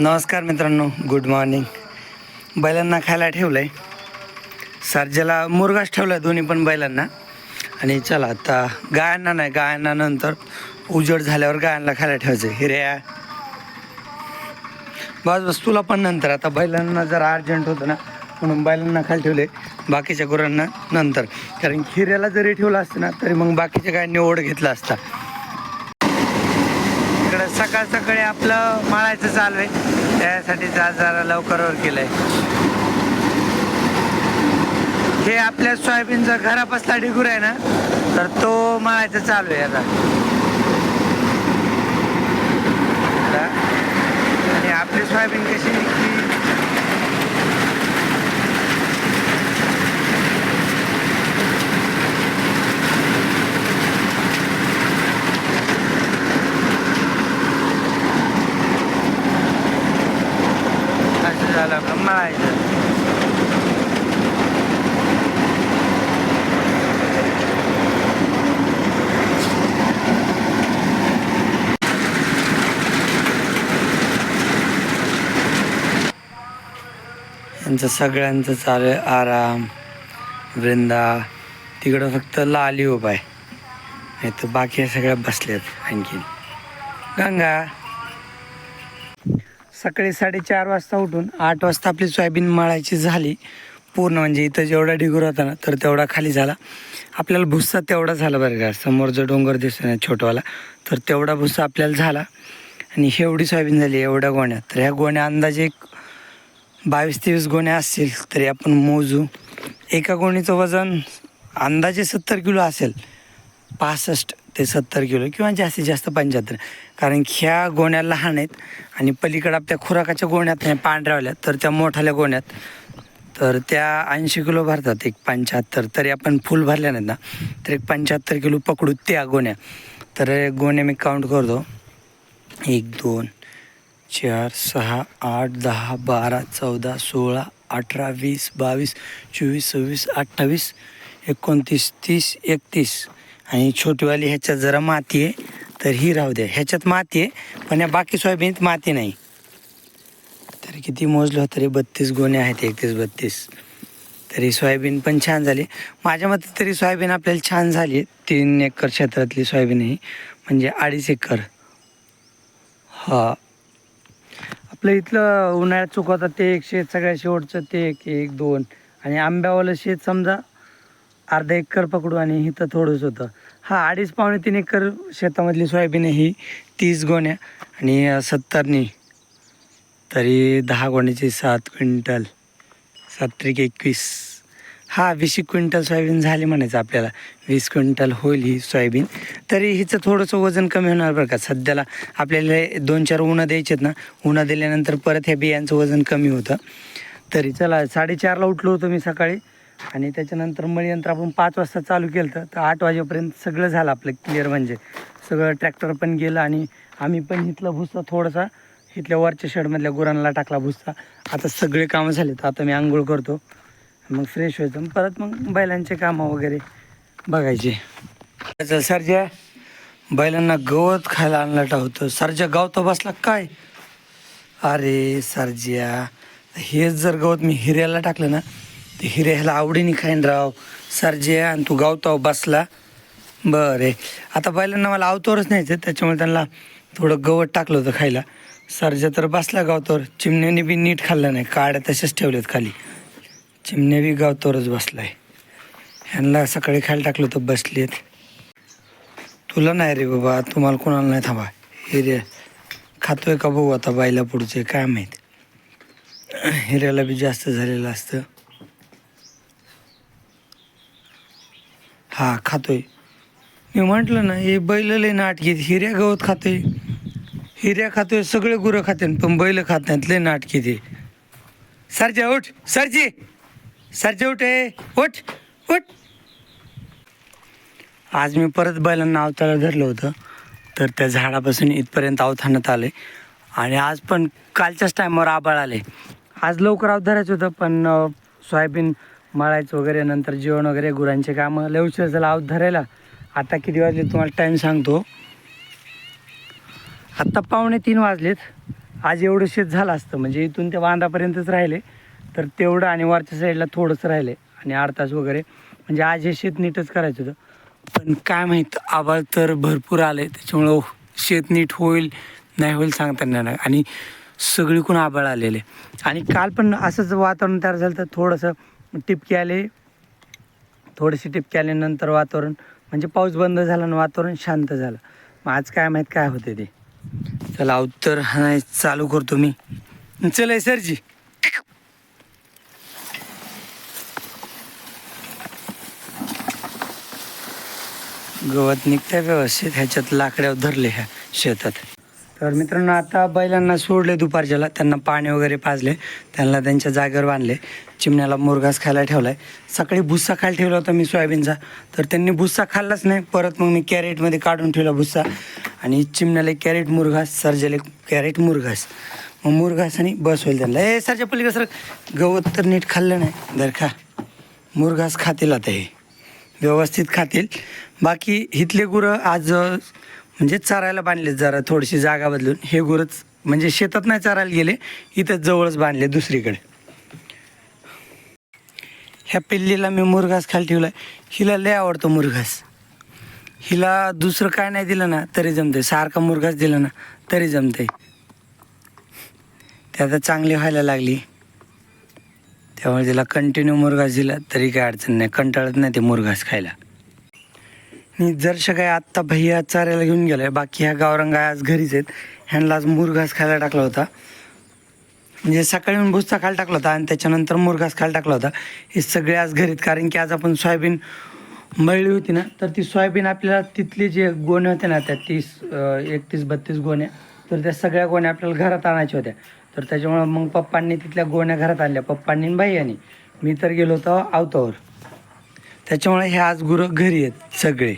नमस्कार मित्रांनो good morning बैलांना खायला ठेवलं आहे सारजेला मुरगास ठेवला आहे दोन्ही पण बैलांना. आणि चला आता गायांना नाही गायांना नंतर उजड झाल्यावर गायांना खायला ठेवायचं हिऱ्या बस बस तुला पण नंतर. आता बैलांना जरा अर्जंट होतं ना म्हणून बैलांना खाली ठेवले बाकीच्या गुरांना नंतर. कारण हिऱ्याला जरी ठेवलं असतं ना तरी मग बाकीच्या गायांनी ओढ घेतला असता. सकाळ सकाळी आपलं माळायचं चालू आहे त्यासाठी आज जरा लवकरवर केलंय हे आपल्या सोयाबीनचा घरापासला डिगूर आहे ना तर तो माळायचं चालू आहे आता. आणि आपली सोयाबीन कशी की असं झालं आपलं मळायचं यांचं सगळ्यांचं चालू आहे. आराम वृंदा. तिकडं फक्त लाली उभा आहे. नाही तर बाकी सगळ्या बसल्यात आणखीन. गंगा. सकाळी साडेचार वाजता उठून आठ वाजता आपली सोयाबीन मळायची झाली. पूर्ण म्हणजे इथं जेवढा ढिगूर होता ना तर तेवढा खाली झाला. आपल्याला भुस्सा तेवढा झाला बरं का. समोर जो डोंगर दिसतो ना छोटवाला तर तेवढा भुस्सा आपल्याला झाला. आणि एवढी सोयाबीन झाली एवढ्या गोण्या तर ह्या गोण्या अंदाजे एक बावीस तेवीस गोण्या असतील तरी आपण मोजू. एका गोणीचं वजन अंदाजे सत्तर किलो असेल पासष्ट ते सत्तर किलो किंवा जास्तीत जास्त पंच्याहत्तर. कारण ह्या गोण्या लहान आहेत आणि पलीकडं आपल्या खुराकाच्या गोण्यात नाही पांढऱ्यावल्या तर त्या मोठाल्या गोण्यात. तर त्या ऐंशी किलो भरतात एक पंच्याहत्तर. तरी आपण फुल भरल्या नाहीत ना तर एक पंच्याहत्तर किलो पकडू त्या गोण्या. तर गोण्या मी काउंट करतो. एक दोन चार सहा आठ दहा बारा चौदा सोळा अठरा वीस बावीस चोवीस सव्वीस अठ्ठावीस एकोणतीस तीस एकतीस. आणि छोटीवाली ह्याच्यात जरा माती आहे तर ही राहू द्या. ह्याच्यात माती आहे पण या बाकी सोयाबीनत माती नाही. तरी किती मोजलं तरी बत्तीस गोणे आहेत एकतीस बत्तीस. तरी सोयाबीन पण छान झाली. माझ्या मते तरी सोयाबीन आपल्याला छान झाली तीन एकर क्षेत्रातली सोयाबीन ही म्हणजे अडीच एकर. हा. आपलं इथलं उन्हाळ्यात चुकवतात ते एक शेत सगळ्या शेवटचं ते एक एक दोन. आणि आंब्यावालं शेत समजा अर्धा एकर पकडू आणि इथं थोडंच होतं. हा अडीच पावणे तीन एकर शेतामधली सोयाबीन ही. तीस गोण्या आणि सत्तरनी तरी दहा गोण्याची सात क्विंटल. सात त्रिक एकवीस. हा वीस एक क्विंटल सोयाबीन झाली म्हणायचं आपल्याला. वीस क्विंटल होईल ही सोयाबीन. तरी हिचं थोडंसं वजन कमी होणार बरं का? सध्याला आपल्याला दोन चार उन्हा द्यायचे आहेत ना? उन्हा दिल्यानंतर परत ह्या बियांचं वजन कमी होतं. तरी चला साडेचारला उठलो होतो मी सकाळी. आणि त्याच्यानंतर मळीयंत्र आपण पाच वाजता चालू केलं होतं तर आठ वाजेपर्यंत सगळं झालं आपलं क्लिअर म्हणजे. सगळं ट्रॅक्टर पण गेलं आणि आम्ही पण इथला भुस्सा थोडासा इथल्या वरच्या शेडमधल्या गुरांना टाकला भुस्सा आता सगळे कामं झाले तर आता मी आंघोळ करतो. मग फ्रेश व्हायचं परत मग बैलांचे कामं वगैरे बघायचे. सरजा. बैलांना गवत खायला आणला होतं. सरजा गावतो बसला काय? अरे सरज्या हेच जर गवत मी हिऱ्याला टाकलं ना तर हिऱ्या ह्याला आवडीने खाईन राव. सरज्या आणि तू गावतो बसला. बरे. आता बैलांना मला आवतोरच न्यायचं त्याच्यामुळे त्यांना थोडं गवत टाकलं होतं खायला. सरजा तर बसला गावतोर चिमण्याने बी नीट खाल्लं नाही. काड्या तशाच ठेवल्यात खाली. चिमण्या बी गावतोरच बसलाय. ह्यांना सकाळी खायला टाकलं होतं बसलेत. तुला नाही रे बाबा तुम्हाला कोणाला नाही थांबा. हिरे खातोय का बघू आता बायला पुढचे काय माहीत. हिऱ्याला बी जास्त झालेलं असतं. हा खातोय. मी म्हटलं ना हे बैल लय नाटकी हिऱ्या गवत खातोय. हिऱ्या खातोय सगळे गुरं खाते पण बैल खात नाहीत लय नाटकी ते सरजे उठ. सरजी! सरजेवटे उठ उठ उठ. आज मी परत बैलांना अवताला धरलं होतं तर त्या झाडापासून इथपर्यंत अवथानात आले. आणि आज पण कालच्याच टायमावर आबाळ आले. आज लवकर अवधारायचं होतं पण सोयाबीन मळायचं वगैरे नंतर जेवण वगैरे गुरांचे कामं लय उशीर झाला आऊत धरायला. आता किती वाजले तुम्हाला टाईम सांगतो. आत्ता पावणे तीन वाजलेत. आज एवढं शेत झालं असतं म्हणजे इथून ते बांधापर्यंतच राहिले. तर तेवढं आणि वरच्या साईडला थोडंसं राहिलं आहे आणि आठ तास वगैरे. म्हणजे आज हे शेत नीटच करायचं होतं. पण काय माहीत आवाज तर भरपूर आलं आहे त्याच्यामुळं शेत नीट होईल नाही होईल सांगता येणार आणि सगळीकडून आबाळ आलेले. आणि काल पण असंच वातावरण तयार झालं तर थोडंसं टिपके आले. थोडेसे टिपके आल्यानंतर वातावरण म्हणजे पाऊस बंद झाला आणि वातावरण शांत झालं. मग आज काय माहीत काय होते ते. चला उत्तर नाही चालू करतो मी. चला सरजी. गवत निघत्या व्यवस्थित ह्याच्यात लाकड्यावर धरले ह्या शेतात. तर मित्रांनो आता बैलांना सोडले दुपारच्याला. त्यांना पाणी वगैरे पाजले. त्यांना त्यांच्या जागेवर बांधले. चिमण्याला मुरघास खायला ठेवलाय. सकाळी भुस्सा खायला ठेवला होता मी सोयाबीनचा. तर त्यांनी भुस्सा खाल्लाच नाही. परत मग मी कॅरेटमध्ये काढून ठेवला भुस्सा. आणि चिमण्याला एक कॅरेट मुरघास सर्जेला कॅरेट मुरघास. मग मुरघास आणि बस होईल त्यांना. ए सरच्या पलीकडे सर गवत तर नीट खाल्लं नाही. दर खा. मुरघास खातील आता हे. व्यवस्थित खातील. बाकी इथले गुरं आज म्हणजे चरायला बांधले जरा थोडीशी जागा बदलून. हे गुरंच म्हणजे शेतात नाही चरायला गेले इथं जवळच बांधले दुसरीकडे. ह्या पिल्लीला मी मुरघास खाली ठेवला हिला लय आवडतो मुरघास. हिला दुसरं काय नाही दिलं ना तरी जमते सारखा मुरघास दिला ना तरी जमते ते आता चांगली व्हायला लागली. त्यामुळे तिला कंटिन्यू मुरघास दिला तरी काय अडचण नाही. कंटाळत नाही ते मुरघास खायला. आणि जरशा काय आत्ता भैया चाऱ्याला घेऊन गेलाय. बाकी ह्या गावरंगा आज घरीच आहेत. ह्यांना आज मुरघास खायला टाकला होता. म्हणजे सकाळी येऊन भुस्सा खायला टाकला होता आणि त्याच्यानंतर मुरघास खायला टाकला होता. हे सगळे आज घरीत कारण की आज आपण सोयाबीन मळली होती ना तर ती सोयाबीन आपल्याला तिथली जे गोणे होते ना त्या तीस एकतीस बत्तीस गोण्या तर त्या सगळ्या गोण्या आपल्याला घरात आणायच्या होत्या. तर त्याच्यामुळं मग पप्पांनी तिथल्या गोण्या घरात आणल्या. पप्पांनी आणि बाईयांनी मी तर गेलो होतो आवतावर. त्याच्यामुळे हे आज गुरं घरी आहेत सगळे.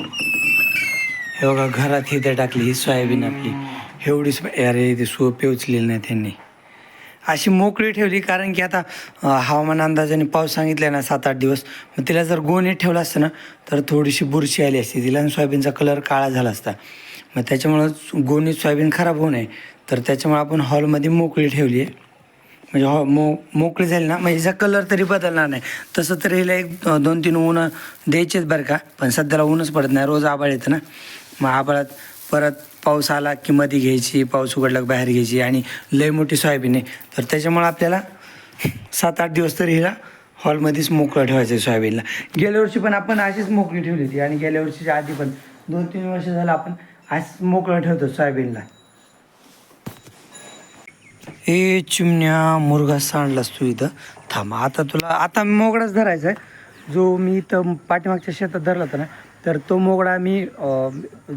हे बघा घरात इथे टाकली ही सोयाबीन आपली. एवढीच अरे ते सोपे उचलेली नाही त्यांनी. अशी मोकळी ठेवली कारण की आता हवामान अंदाजाने पाऊस सांगितला ना सात आठ दिवस. मग तिला जर गोणे ठेवलं असतं ना तर थोडीशी बुरशी आली असती. तिला आणि सोयाबीनचा कलर काळा झाला असता. मग त्याच्यामुळं गोणी सोयाबीन खराब होऊ नये. तर त्याच्यामुळे आपण हॉलमध्ये मोकळी ठेवली आहे. म्हणजे हो मो मोकळी झाली ना? म्हणजे हिचा कलर तरी बदलणार नाही. तसं तर हिला एक दोन तीन ऊन द्यायचेच बरं का? पण सध्याला ऊनच पडत नाही. रोज आबाळ येतं ना? मग आबाळात परत पाऊस आला की मध्ये घ्यायची पाऊस उघडला की बाहेर घ्यायची आणि लय मोठी सोयाबीन आहे. तर त्याच्यामुळे आपल्याला सात आठ दिवस तरी हिला हॉलमध्येच मोकळं ठेवायचं सोयाबीनला. गेल्या वर्षी पण आपण अशीच मोकळी ठेवली होती आणि गेल्या वर्षीच्या आधी पण दोन तीन वर्ष झालं आपण आज मोकळं ठेवतो सोयाबीनला. ए चिमण्या मुरगा सांडलास तू इथं. थांब आता तुला आता मोगडाच धरायचा आहे जो मी इथं पाठीमागच्या शेतात धरला होता ना तर तो मोगडा मी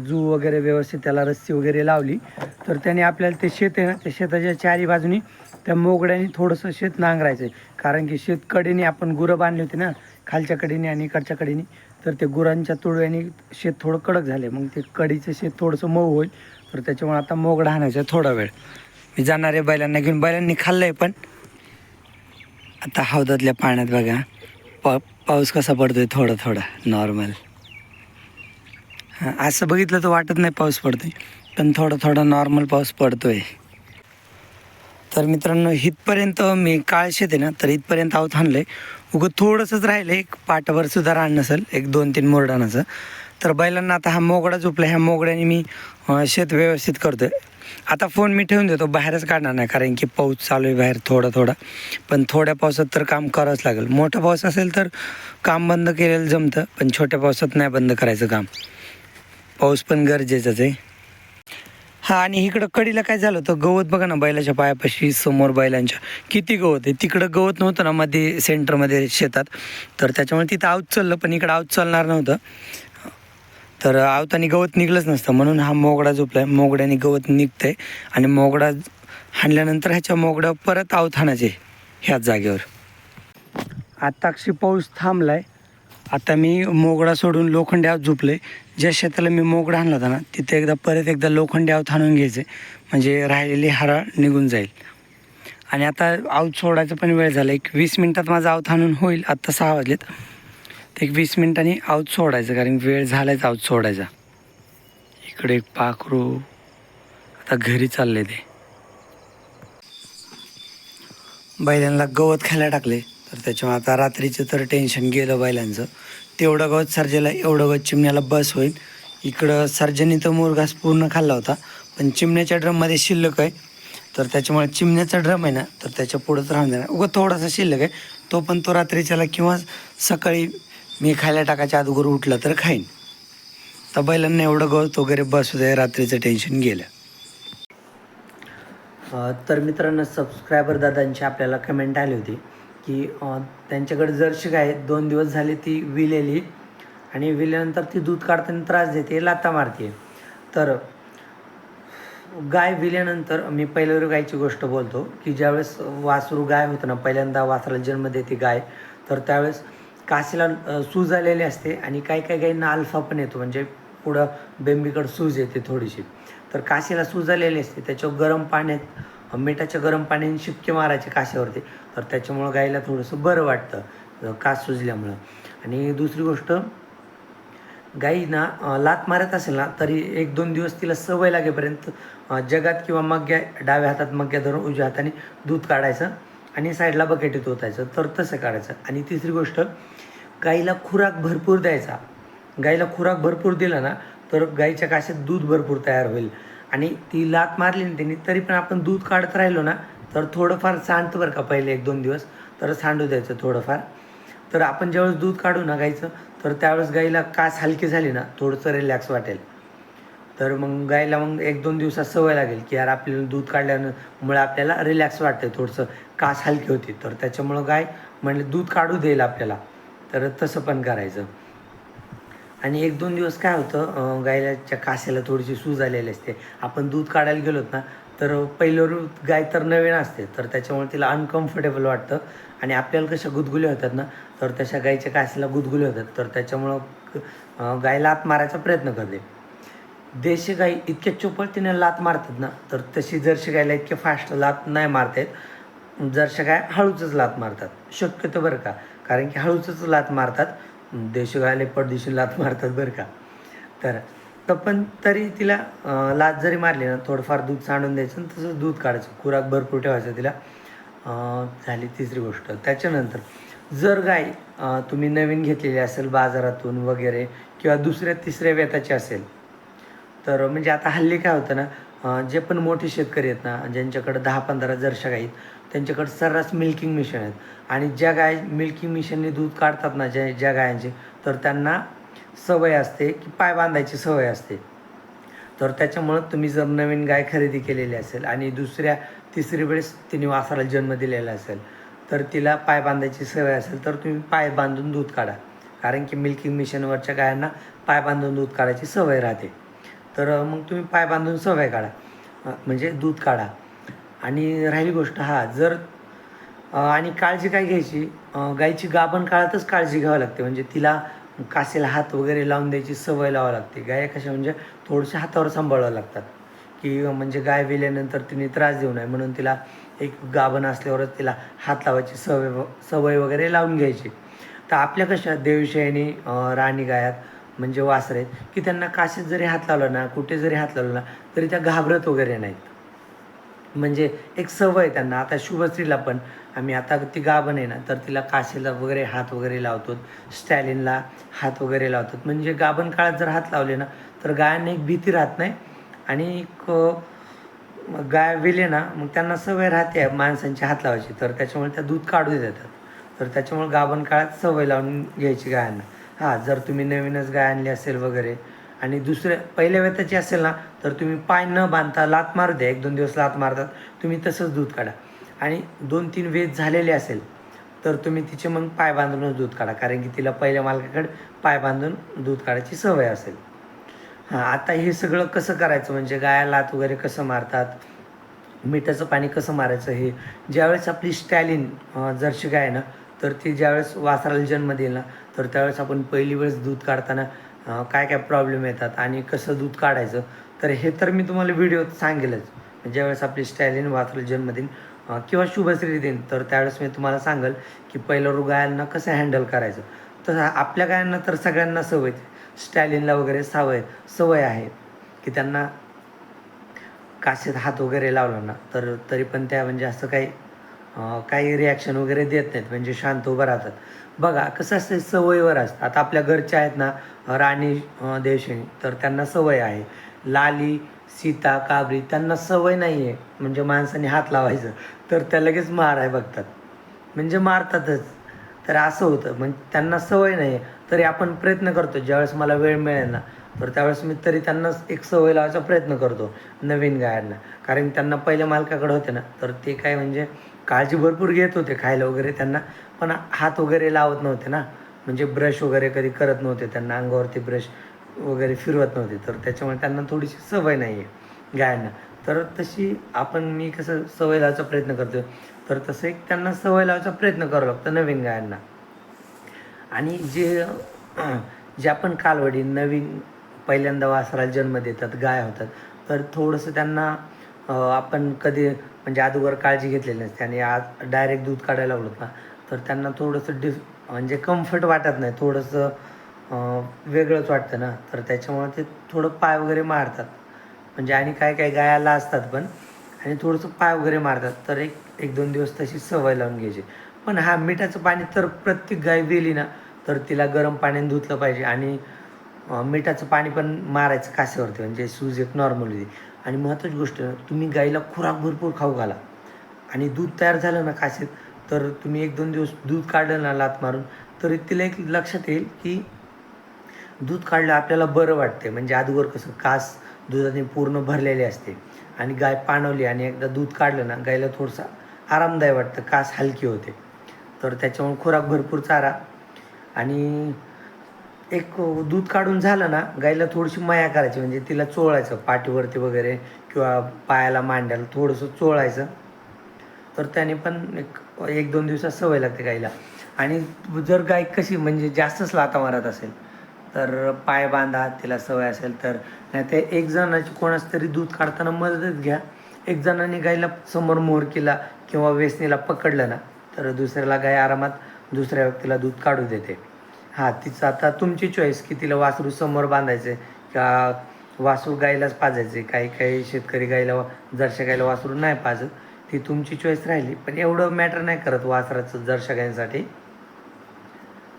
जू वगैरे व्यवस्थित त्याला रस्सी वगैरे लावली. तर त्याने आपल्याला ते शेत आहे ना त्या शेताच्या चारी बाजूनी त्या मोगड्याने थोडंसं शेत नांगरायचं आहे कारण की शेतकडेने आपण गुरं बांधली होती ना खालच्या कडेने आणि इकडच्या कडेने तर ते गुरांच्या तुळव्याने शेत थोडं कडक झाले मग ते कडीचं शेत थोडंसं मऊ होईल. तर त्याच्यामुळे आता मोगडा आणायचा आहे थोडा वेळ. मी जाणार आहे बैलांना घेऊन. बैलांनी खाल्लं आहे पण. आता हौदातल्या पाण्यात बघा. पा पाऊस कसा पडतोय थोडा थोडा. नॉर्मल हां असं बघितलं तर वाटत नाही पाऊस पडतोय. पण थोडा थोडा नॉर्मल पाऊस पडतोय. तर मित्रांनो इथपर्यंत मी काळशेत आहे ना तर इथपर्यंत आहोत आणलंय उगं थोडंसंच राहिलं एक पाठभर सुद्धा रान नसेल. एक दोन तीन मोरडानाचं तर बैलांना आता हा मोगडा झोपला ह्या मोगड्याने मी शेत व्यवस्थित करतोय. आता फोन मी ठेवून देतो बाहेरच काढणार नाही कारण की पाऊस चालू आहे बाहेर थोडा थोडा. पण थोड्या पावसात तर काम करावंच लागेल. मोठा पाऊस असेल तर काम बंद केलेलं जमतं पण छोट्या पावसात नाही बंद करायचं काम. पाऊस पण गरजेचंच आहे. हा आणि इकडं कडीला काय झालं होतं? गवत बघा ना बैलाच्या पायापाशी समोर बैलांच्या. किती गवत आहे? तिकडं गवत नव्हतं ना मध्ये सेंटरमध्ये शेतात. तर त्याच्यामुळे तिथं आऊत चाललं पण इकडं आऊत चालणार नव्हतं. तर आवतानी गवत निघलंच नसतं. म्हणून हा मोगडा झोपलाय. मोगड्याने गवत निघतंय आणि मोगडा हाणल्यानंतर ह्याच्या मोगड्या परत आऊत ह्याच जागेवर. आत्ताक्षी अक्षी पाऊस थांबलाय. आता मी मोगडा सोडून लोखंडी आऊत झोपले ज्या शेताला मी मोगडा आणला होता ना तिथे एकदा परत एकदा लोखंडी आऊत हाणून घ्यायचे. म्हणजे राहिलेली हारा निघून जाईल. आणि आता आऊत सोडायचा पण वेळ झाला एक वीस मिनटात माझा आऊत हाणून होईल. आत्ता सहा वाजलेत. एक वीस मिनिटांनी आऊत सोडायचं कारण वेळ झालायच आऊत सोडायचा. इकडे एक पाखरू आता घरी चालले ते. बैलांना गवत खायला टाकले तर त्याच्यामुळे आता रात्रीचं तर टेन्शन गेलं बैलांचं. तेवढं गवत सर्जेला एवढं गवत चिमण्याला बस होईल. इकडं सर्जनी तर मुरघास पूर्ण खाल्ला होता पण चिमण्याच्या ड्रममध्ये शिल्लक आहे. तर त्याच्यामुळे चिमण्याचा ड्रम आहे ना तर त्याच्या पुढंच राहून देणार उगं थोडासा शिल्लक आहे तो पण तो रात्रीच्याला किंवा सकाळी मी खायला टाकायच्या अगोदर उठलं तर खाईन. तर बैलांना एवढं गवत वगैरे बसू दे रात्रीचं टेन्शन गेलं. तर मित्रांनो सबस्क्रायबर दादांची आपल्याला कमेंट आली होती की त्यांच्याकडे जर्शी गाय दोन दिवस झाले ती विलेली आणि विल्यानंतर ती दूध काढताना त्रास देते लाता मारते. तर गाय विल्यानंतर मी पहिल्या गायची गोष्ट बोलतो की ज्यावेळेस वासरू गाय होतं ना पहिल्यांदा वासराला जन्म देते गाय तर त्यावेळेस कासेला सूज आलेली असते आणि काही काही गायींना अल्फा पण येतो. म्हणजे पुढं बेंबीकडं सूज येते थोडीशी. तर कासेला सूज आलेली असते. त्याच्यावर गरम पाण्यात मिठाच्या गरम पाण्याने शिपके मारायचे काशावरती. तर त्याच्यामुळं गायीला थोडंसं बरं वाटतं कास सुजल्यामुळं. आणि दुसरी गोष्ट गाईना लात मारत असेल ना तरी एक दोन दिवस तिला सवय लागेपर्यंत जगात किंवा मग्या डाव्या हातात मग्या धरून उजव्या हाताने दूध काढायचं. आणि साईडला बकेटीत ओतायचं. तर तसं काढायचं आणि तिसरी गोष्ट गाईला खुराक भरपूर द्यायचा. गाईला खुराक भरपूर दिला ना तर गाईच्या काशात दूध भरपूर तयार होईल. आणि ती लात मारली ना त्यांनी तरी पण आपण दूध काढत राहिलो ना तर थोडंफार सांडतं बरं का पहिले एक दोन दिवस. तर सांडू द्यायचं थोडंफार. तर आपण ज्यावेळेस दूध काढू ना गाईचं तर त्यावेळेस गाईला कास हलकी झाली ना थोडंसं रिलॅक्स वाटेल. तर मग गायला मग एक दोन दिवसात सवय लागेल की यार आपल्याला दूध काढल्यामुळे आपल्याला रिलॅक्स वाटते थोडंसं कास हलकी होती. तर त्याच्यामुळं गाय म्हणले दूध काढू देईल आपल्याला. तर तसं पण करायचं. आणि एक दोन दिवस काय होतं गायलाच्या कास्याला थोडीशी सूज आलेली असते. आपण दूध काढायला गेलोत ना तर पहिलं गाय तर नवीन असते. तर त्याच्यामुळे तिला अनकम्फर्टेबल वाटतं. आणि आपल्याला कशा गुदगुल्या होतात ना तर तशा गायच्या कास्याला गुदगुल्या होतात. तर त्याच्यामुळं गायला आत मारायचा प्रयत्न करते. देशी गाई इतक्या चोपळतीने लात मारतात ना तर तशी जर्शी गायला इतके फास्ट लात नाही मारता येत. जर्शी गाय हळूचच लात मारतात. शक्यतो बरं का कारण की हळूचच लात मारतात. देशी गायला पडदिशी लात मारतात बरं का. तर तर पण तरी तिला लात जरी मारली ना थोडंफार दूध सांडून द्यायचं तसंच दूध काढायचं. खुराक भरपूर ठेवायचं तिला. झाली तिसरी गोष्ट. त्याच्यानंतर जर गाय तुम्ही नवीन घेतलेली असेल बाजारातून वगैरे किंवा दुसऱ्या तिसऱ्या वेताची असेल तर म्हणजे आता हल्ली काय होतं ना जे पण मोठे शेतकरी आहेत ना ज्यांच्याकडं दहा पंधरा जर्शा गाई आहेत, त्यांच्याकडे सर्रास मिल्किंग मिशन आहेत. आणि ज्या गाय मिल्किंग मिशनने दूध काढतात ना ज्या ज्या गायांचे तर त्यांना सवय असते की पाय बांधायची सवय असते. तर त्याच्यामुळं तुम्ही जर नवीन गाय खरेदी केलेली असेल आणि दुसऱ्या तिसरी वेळेस तिने वासाला जन्म दिलेला असेल तर तिला पाय बांधायची सवय असेल तर तुम्ही पाय बांधून दूध काढा. कारण की मिल्किंग मिशनवरच्या गायांना पाय बांधून दूध काढायची सवय राहते. तर मग तुम्ही पाय बांधून सवय काढा. म्हणजे दूध काढा. आणि राहिली गोष्ट हा जर आणि काळजी काय घ्यायची? अं, गाईची गाभण काळातच काळजी घ्यावी लागते. म्हणजे तिला कासेला हात वगैरे लावून द्यायची सवय लावावी लागते. गाय कशा म्हणजे थोडशा हातावर सांभाळावं लागतात. की म्हणजे गाय विल्यानंतर तिने त्रास देऊ नये. म्हणून तिला एक गाभण असल्यावरच तिला हात लावायची सवय सवय वगैरे लावून घ्यायची. तर आपल्या कशा देवशयनी राणी गायात म्हणजे वासर आहेत की त्यांना काशीत जरी हात लावला ना कुठे जरी हात लावला ना तरी त्या घाबरत वगैरे नाहीत. म्हणजे एक सवय आहे त्यांना. आता शुभश्रीला पण आम्ही आता ती गाभण आहे ना तर तिला काशीला वगैरे हात वगैरे लावतो स्टॅलिनला हात वगैरे लावतो म्हणजे गाभण काळात जर हात लावले ना तर गायांना एक भीती राहत नाही. आणि एक गाय विले ना मग त्यांना सवय राहते माणसांची हात लावायची. तर त्याच्यामुळे त्या दूध काढू देतात. तर त्याच्यामुळे गाभण काळात सवय लावून घ्यायची गायांना. हां जर तुम्ही नवीनच गाय आणली असेल वगैरे आणि दुसऱ्या पहिल्या वेताची असेल ना तर तुम्ही पाय न बांधता लात मारू द्या. एक दोन दिवस लात मारतात. तुम्ही तसंच दूध काढा. आणि दोन तीन वेत झालेले असेल तर तुम्ही तिचे मग पाय बांधूनच दूध काढा. कारण की तिला पहिल्या मालकाकडे पाय बांधून दूध काढायची सवय असेल. हां आता हे सगळं कसं करायचं? म्हणजे गाया लात वगैरे कसं मारतात? मिठाचं पाणी कसं मारायचं हे? ज्यावेळेस आपली स्टॅलिन अं, जर्सी गाय आहे ना तर ती ज्यावेळेस वासराला जन्म देईल ना तर त्यावेळेस आपण पहिली वेळेस दूध काढताना काय काय प्रॉब्लेम येतात आणि कसं दूध काढायचं तर हे तर मी तुम्हाला व्हिडिओत सांगेलच. ज्यावेळेस आपली स्टॅलिन वासराला जन्मदिन किंवा शुभश्री दिन तर त्यावेळेस मी तुम्हाला सांगेल की पहिलं गायांना कसं हँडल करायचं. तसं आपल्या गायांना तर सगळ्यांना सवय स्टॅलिनला वगैरे सवय सवय आहे की त्यांना कासेत हात वगैरे लावला ना तर तरी पण त्या म्हणजे असं काही काही रिॲक्शन वगैरे देत नाहीत म्हणजे शांत उभं राहतात. बघा कसं असतं सवयीवर असतं. आता आपल्या घरच्या आहेत ना राणी अं, तर त्यांना सवय आहे. लाली सीता काबरी त्यांना सवय नाही आहे म्हणजे माणसाने हात लावायचं तर त्या लगेच माराय बघतात. म्हणजे मारतातच. तर असं होतं. मग त्यांना सवय नाही आहे तरी आपण प्रयत्न करतो. ज्यावेळेस मला वेळ मिळेल ना तर त्यावेळेस मी तरी त्यांना एक सवय लावायचा प्रयत्न करतो नवीन गायांना कारण त्यांना पहिल्या मालकाकडे होते ना तर ते काय म्हणजे काळजी भरपूर घेत होते खायला वगैरे त्यांना पण हात वगैरे लावत नव्हते ना. म्हणजे ब्रश वगैरे कधी करत नव्हते त्यांना अंगावरती ब्रश वगैरे फिरवत नव्हते. तर त्याच्यामुळे त्यांना थोडीशी सवय नाही आहे गायांना. तर तशी आपण मी कसं सवय लावायचा प्रयत्न करतो तर तसं एक त्यांना सवय लावायचा प्रयत्न करावं लागतं नवीन गायांना. आणि जे जे आपण कालवडी नवीन पहिल्यांदा वासराला जन्म देतात गाय होतात. तर थोडंसं त्यांना आपण कधी म्हणजे अगोदर काळजी घेतलेली नसते आणि आज डायरेक्ट दूध काढायला लागलो ना तर त्यांना थोडंसं डिफ म्हणजे कम्फर्ट वाटत नाही थोडंसं वेगळंच वाटतं ना तर त्याच्यामुळे ते थोडं पाय वगैरे मारतात. म्हणजे आणि काय काय गायाला असतात पण आणि थोडंसं पाय वगैरे मारतात तर एक एक दोन दिवस तशी सवय लावून घ्यायची. पण हा मिठाचं पाणी तर प्रत्येक गाय गेली ना तर तिला गरम पाण्याने धुतलं पाहिजे आणि मिठाचं पाणी पण मारायचं कासेवरती म्हणजे सूज एक नॉर्मल होती. आणि महत्त्वाची गोष्ट तुम्ही गाईला खुराक भरपूर खाऊ घाला. आणि दूध तयार झालं ना कासेत तर तुम्ही एक दोन दिवस दूध काढलं ना लात मारून तर तिला एक लक्षात येईल की दूध काढलं आपल्याला बरं वाटते म्हणजे अगोदर कसं कास दुधाने पूर्ण भरलेली असते. आणि गाय पाणवली आणि एकदा दूध काढलं ना गायला थोडंसं आरामदायक वाटतं कास हलकी होते. तर त्याच्यामुळे खुराक भरपूर चारा. आणि एक दूध काढून झालं ना गाईला थोडीशी माया करायची म्हणजे तिला चोळायचं पाठीवरती वगैरे किंवा पायाला मांड्याला थोडंसं चोळायचं. तर त्याने पण एक एक दोन दिवसात सवय लागते गाईला. आणि जर गाय कशी म्हणजे जास्तच लाता मारत असेल तर पाय बांधा तिला सवय असेल तर नाही ते एक जणाची कोणाच तरी दूध काढताना मदत घ्या. एक जणाने गायला समोर मोहरकीला किंवा वेसणीला पकडलं ना तर दुसऱ्याला गाय आरामात दुसऱ्या व्यक्तीला दूध काढू देते. हां तिचं आता तुमची चॉईस की तिला वासरू समोर बांधायचे का वासरू गायलाच पाजायचे काही काही शेतकरी गायला जरशा गायला वासरू नाही पाजत. ती तुमची चॉईस राहिली. पण एवढं मॅटर नाही करत वासराचं जरशा गायसाठी.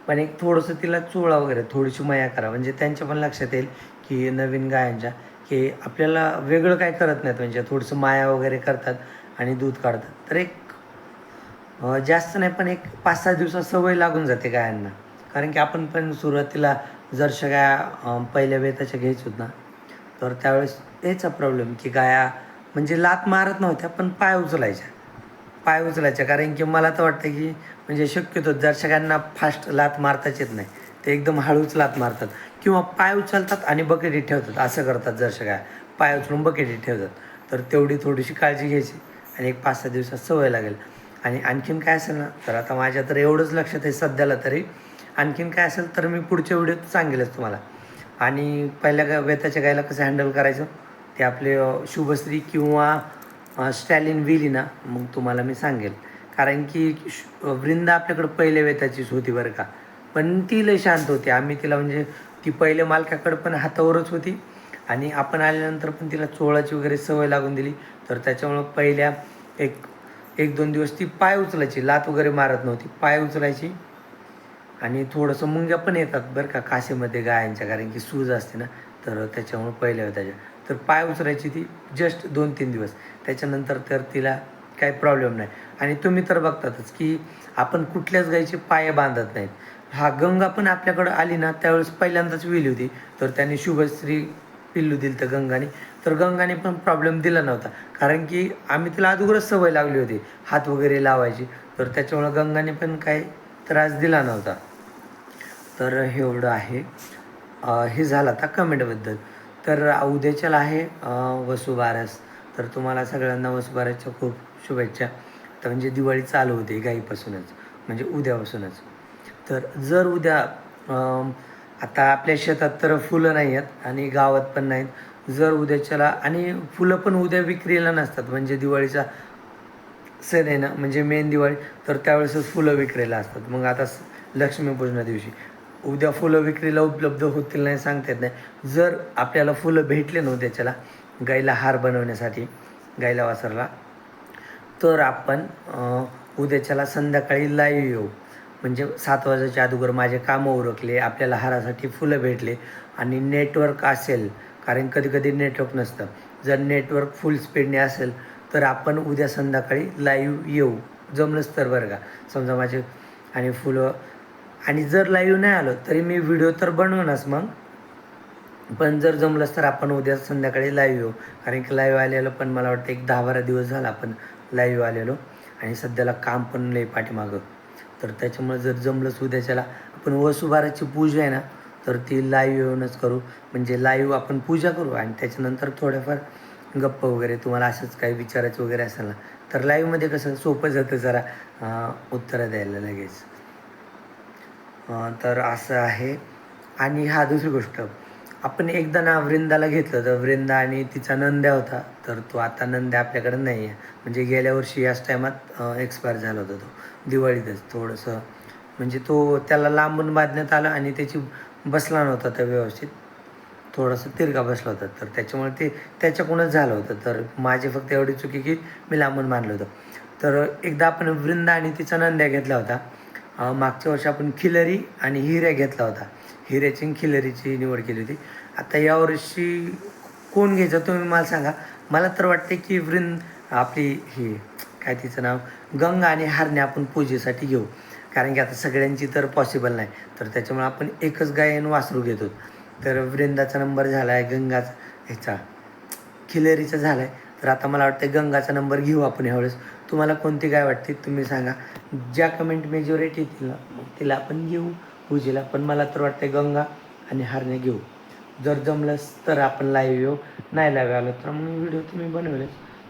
पण एक थोडंसं तिला चोळा वगैरे थोडीशी मया करा. म्हणजे त्यांच्या पण लक्षात येईल की नवीन गायांच्या की आपल्याला वेगळं काय करत नाहीत. म्हणजे थोडंसं माया वगैरे करतात आणि दूध काढतात. तर एक जास्त नाही पण एक पाच सहा दिवसात सवय लागून जाते गायांना. कारण की आपण पण सुरुवातीला जरशा गाया पहिल्या वेताच्या घ्यायचो ना तर त्यावेळेस हेच प्रॉब्लेम की गाया म्हणजे लात मारत नव्हत्या पण पाय उचलायच्या. पाय उचलायच्या. कारण की मला तर वाटतं की म्हणजे शक्यतो दर्शकांना फास्ट लात मारताच येत नाही ते एकदम हळूच लात मारतात. किंवा पाय उचलतात आणि बकेटी ठेवतात. असं करतात दर्शका पाय उचलून बकेटी ठेवतात. तर तेवढी थोडीशी काळजी घ्यायची आणि एक पाच सहा दिवसात सवय लागेल. आणि आणखीन काय असेल ना तर आता माझ्या तर एवढंच लक्षात आहे सध्याला तरी. आणखीन काय असेल तर मी पुढच्या व्हिडिओत सांगेलच तुम्हाला. आणि पहिल्या गा वेताच्या गायला कसं हँडल करायचं ते आपले शुभश्री किंवा स्टॅलिन विली ना मग तुम्हाला मी सांगेल. कारण की श- वृंदा आपल्याकडं पहिल्या वेताचीच होती बरं का. पण ती लय शांत होती. आम्ही तिला म्हणजे ती पहिल्या मालकाकडं पण हातावरच होती. आणि आपण आल्यानंतर पण तिला चोळाची वगैरे सवय लागून दिली. तर त्याच्यामुळं पहिल्या एक एक दोन दिवस ती पाय उचलायची. लात वगैरे मारत नव्हती. पाय उचलायची. आणि थोडंसं मुंग्या पण येतात बरं का काशीमध्ये गायांच्या कारण की सूज असते ना तर त्याच्यामुळे पहिल्या त्याच्या तर पाय उचरायची ती जस्ट दोन तीन दिवस. त्याच्यानंतर तर तिला काही प्रॉब्लेम नाही. आणि तुम्ही तर बघतातच की आपण कुठल्याच गायीचे पाय बांधत नाहीत. हा गंगा पण आपल्याकडं आली ना त्यावेळेस पहिल्यांदाच विली होती. तर त्याने शुभश्री पिल्लू दिलं तर गंगाने. तर गंगाने पण प्रॉब्लेम दिला नव्हता. कारण की आम्ही तिला अगोदरच सवय लागली होती. हात वगैरे लावायची. तर त्याच्यामुळं गंगाने पण काही त्रास दिला नव्हता. तर हे एवढं आहे. हे झालं आता कमेंटबद्दल. तर उद्याच्याला आहे वसुबारस. तर तुम्हाला सगळ्यांना वसुबारसच्या खूप शुभेच्छा. तर म्हणजे दिवाळी चालू होते गाईपासूनच म्हणजे उद्यापासूनच. तर जर उद्या आता आपल्या शेतात तर फुलं नाही आहेत आणि गावात पण नाहीत. जर उद्याच्याला आणि फुलं पण उद्या विक्रीला नसतात म्हणजे दिवाळीचा सण आहे ना म्हणजे मेन दिवाळी तर त्यावेळेसच फुलं विक्रीला असतात. मग आता लक्ष्मीपूजना दिवशी. उद्या फुलं विक्रीला उपलब्ध होतील नाही सांगता येत नाही. जर आपल्याला फुलं भेटले ना उद्याच्याला गाईला हार बनवण्यासाठी गाईला वासरला तर आपण उद्याच्याला संध्याकाळी लाईव्ह येऊ. म्हणजे सात वाजाच्या अगोदर माझे कामं उरकले आपल्याला हारासाठी फुलं भेटले आणि नेटवर्क असेल कारण कधी कधी नेटवर्क नसतं. जर नेटवर्क फुल स्पीडने असेल तर आपण उद्या संध्याकाळी लाईव्ह येऊ. जमलंच तर बरं का. समजा माझे आणि फुलं आणि जर लाईव्ह नाही आलो तरी मी व्हिडिओ तर बनवूनच मग. पण जर जमलंच तर आपण उद्या संध्याकाळी लाईव्ह येऊ. कारण की लाईव्ह आलेलं पण मला वाटतं एक दहा बारा दिवस झाला आपण लाईव्ह आलेलो. आणि सध्याला काम पण लई पाठीमागं. तर त्याच्यामुळे जर जमलंच उद्याच्याला आपण वसुबाराची पूजा आहे ना तर ती लाईव्ह येऊनच करू. म्हणजे लाईव्ह आपण पूजा करू आणि त्याच्यानंतर थोड्याफार गप्प वगैरे तुम्हाला असंच काही विचारायचं वगैरे असेल ना तर लाईव्हमध्ये कसं सोपं जातं जरा उत्तरं द्यायला लगेच. तर असं आहे. आणि हा दुसरी गोष्ट. आपण एकदा ना वृंदाला घेतलं तर वृंदा आणि तिचा नंद्या होता. तर तो आता नंद्या आपल्याकडे नाही आहे म्हणजे गेल्या वर्षी याच टायमात एक्सपायर झाला होता तो. दिवाळीतच थोडंसं. म्हणजे तो त्याला लांबून बांधण्यात आलं आणि त्याची बसला नव्हता तर व्यवस्थित. थोडासा तिरका बसला होता. तर त्याच्यामुळे ते त्याच्याकडूनच झालं होतं. तर माझी फक्त एवढी चुकी की मी लांबून बांधलं होतं. तर एकदा आपण वृंदा आणि तिचा नंद्या घेतला होता. मागच्या वर्षी आपण खिलरी आणि हिऱ्या घेतला होता. हिऱ्याची आणि खिलरीची निवड केली होती. आता यावर्षी कोण घ्यायचं तुम्ही मला सांगा. मला तर वाटते की वृंद आपली ही काय तिचं नाव गंगा आणि हारणे आपण पूजेसाठी घेऊ. कारण की आता सगळ्यांची तर पॉसिबल नाही. तर त्याच्यामुळे आपण एकच गायन वासरू घेतो. तर वृंदाचा नंबर झाला आहे गंगाचा ह्याचा खिलरीचा झाला आहे तर आता मला वाटतं गंगाचा नंबर घेऊ आपण ह्यावेळेस. तुम्हाला कोणती गाय वाटते तुम्ही सांगा. ज्या कमेंट मेजॉरिटी तिला मग तिला आपण घेऊ पूजेला. पण मला तर वाटतं गंगा आणि हारणे घेऊ. जर जमलंच तर आपण लाईव्ह येऊ. नाही लाईव्ह आलो तर मग व्हिडिओ तुम्ही बनवलेच.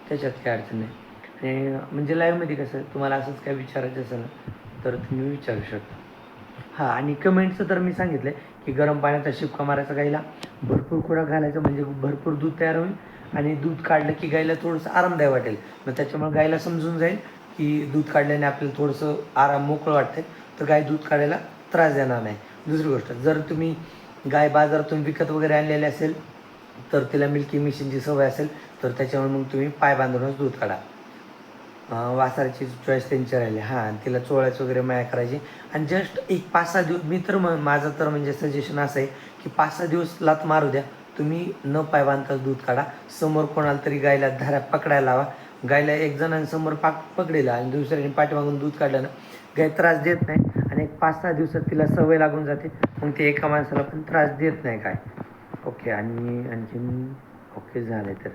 त्याच्यात काही अडचण नाही. आणि म्हणजे लाईव्हमध्ये कसं तुम्हाला असंच काय विचारायचं असेल ना तर तुम्ही विचारू शकता. हां आणि कमेंटचं तर मी सांगितलं की गरम पाण्याचा शिपका मारायचा गाईला. भरपूर खुराक घालायचा म्हणजे भरपूर दूध तयार होईल. आणि दूध काढलं की गाईला थोडंसं आरामदायक वाटेल. मग त्याच्यामुळे गाईला समजून जाईल की दूध काढल्याने आपल्याला थोडंसं आराम मोकळं वाटतंय. तर गाय दूध काढायला त्रास देणार नाही. दुसरी गोष्ट जर तुम्ही गाय बाजारातून विकत वगैरे आणलेली असेल तर तिला मिल्की मिशीनची सवय असेल तर त्याच्यामुळे मग तुम्ही पाय बांधूनच दूध काढा. वासाराची चॉईस त्यांची राहिली. हां आणि तिला चोळ्याच वगैरे माया करायची. आणि जस्ट एक पाच सहा दिवस मी तर मग माझं तर म्हणजे सजेशन असं आहे की पाच सहा दिवस लात मारू द्या. तुम्ही न पाय दूध काढा. समोर कोणाला तरी गायला धारा पकडायला लावा. गायला एक जणांसमोर पाक पकडेला आणि दुसऱ्याने पाठीमागून दूध काढलं ना गाय त्रास देत नाही आणि एक पाच सहा दिवसात तिला सवय लागून जाते. मग ते एका माणसाला पण त्रास देत नाही काय. ओके आणि आणखीन ओके झालं तर.